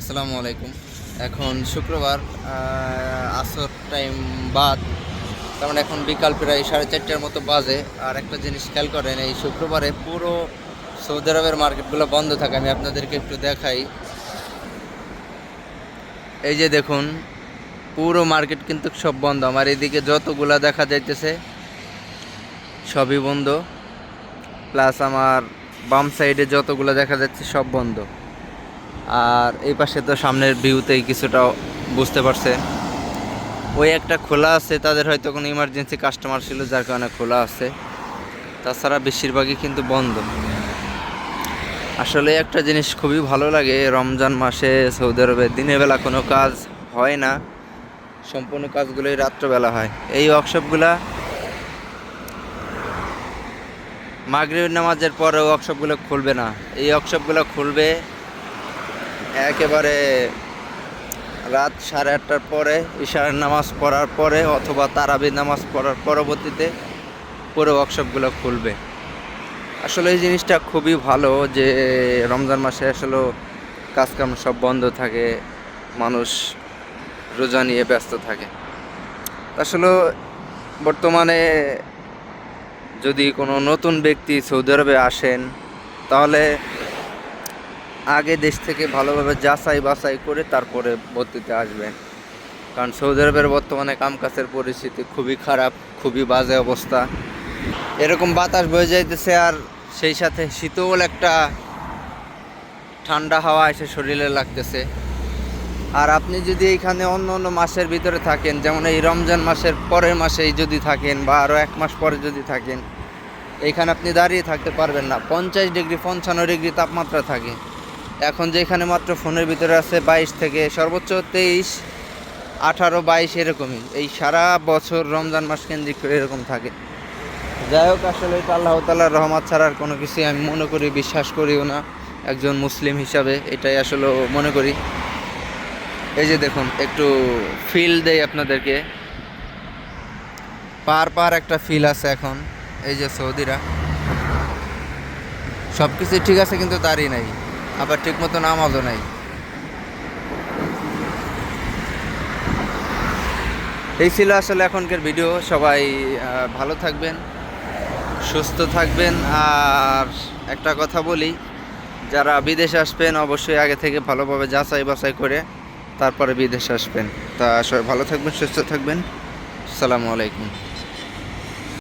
আসসালামু আলাইকুম। এখন শুক্রবার আসর টাইম বাদ। তার মানে এখন বিকাল প্রায় সাড়ে চারটার মতো বাজে। আর একটা জিনিস খেয়াল করেন, এই শুক্রবারে পুরো সৌদি আরবের মার্কেটগুলো বন্ধ থাকে, আমি আপনাদেরকে একটু দেখাই। এই যে দেখুন, পুরো মার্কেট কিন্তু সব বন্ধ। আমার এদিকে যতগুলা দেখা যাইতেছে, সবই বন্ধ। প্লাস আমার বাম সাইডে যতগুলো দেখা যাচ্ছে সব বন্ধ। আর এই পাশে তো সামনের ভিউতেই কিছুটা বুঝতে পারছেন ওই একটা খোলা আছে, তাদের হয়তো কোনো ইমার্জেন্সি কাস্টমার ছিল, যার কারণে খোলা আছে। তাছাড়া বেশিরভাগই কিন্তু বন্ধ। আসলে একটা জিনিস খুবই ভালো লাগে, রমজান মাসে সৌদি আরবে দিনের বেলা কোনো কাজ হয় না। সম্পূর্ণ কাজগুলোই রাত্রবেলা হয়। এই ওয়ার্কশপগুলা মাগরিব নামাজের পরে ওয়ার্কশপগুলো খুলবে না। এই ওয়ার্কশপগুলো খুলবে একেবারে রাত সাড়ে আটটার পরে ইশারের নামাজ পড়ার পরে অথবা তারাবি নামাজ পড়ার পরবর্তীতে পুরো ওয়ার্কশপগুলো খুলবে। আসলে এই জিনিসটা খুবই ভালো যে রমজান মাসে আসলে কাজকাম সব বন্ধ থাকে, মানুষ রোজা নিয়ে ব্যস্ত থাকে। আসলে বর্তমানে যদি কোনো নতুন ব্যক্তি সৌদি আরবে আসেন, তাহলে আগে দেশ থেকে ভালোভাবে যাচাই বাছাই করে তারপরে ভর্তিতে আসবেন কারণ সৌদি আরবের বর্তমানে কামকাজের পরিস্থিতি খুবই খারাপ, খুবই বাজে অবস্থা। এরকম বাতাস বয়ে যাইতেছে আর সেই সাথে শীতল একটা ঠান্ডা হাওয়া এসে শরীরে লাগতেছে। আর আপনি যদি এইখানে অন্য অন্য মাসের ভিতরে থাকেন, যেমন এই রমজান মাসের পরের মাসেই যদি থাকেন বা আরও এক মাস পরে যদি থাকেন, এইখানে আপনি দাঁড়িয়ে থাকতে পারবেন না। পঞ্চাশ ডিগ্রি, পঞ্চান্ন ডিগ্রি তাপমাত্রা থাকে। এখন যেখানে মাত্র ফোনের ভিতরে আছে বাইশ থেকে সর্বোচ্চ তেইশ, আঠারো, বাইশ এরকমই। এই সারা বছর রমজান মাস কেন্দ্রিক করে এরকম থাকে। যাই হোক, আসলে এটা আল্লাহ তালার রহমত ছাড়া আর কোনো কিছুই আমি মনে করি, বিশ্বাস করিও না, একজন মুসলিম হিসাবে এটাই আসলে মনে করি। এই যে দেখুন, একটু ফিল দেই আপনাদেরকে। পার পার একটা ফিল আছে এখন, এই যে সৌদিরা। সব কিছু ঠিক আছে, কিন্তু তারই নাই। আবার ঠিক মতো নামাজও নাই। এই ছিল আসলে এখনকার ভিডিও। সবাই ভালো থাকবেন, সুস্থ থাকবেন। আর একটা কথা বলি, যারা বিদেশে আসবেন, অবশ্যই আগে থেকে ভালোভাবে যাচাই বাছাই করে তারপরে বিদেশে আসবেন। তা ভালো থাকবেন, সুস্থ থাকবেন। আসসালামু আলাইকুম।